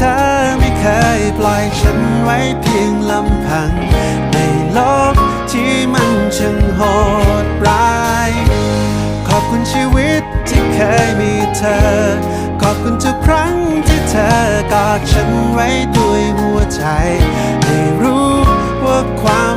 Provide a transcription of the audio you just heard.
ธอไม่เคยปล่อยฉันไว้เพียงลำพัง ในโลกที่มันช่างโหดร้าย ขอบคุณชีวิตที่เคยมีเธอ ขอบคุณทุกครั้งที่เธอกอดฉันไว้ด้วยหัวใจ ให้รู้ว่าความ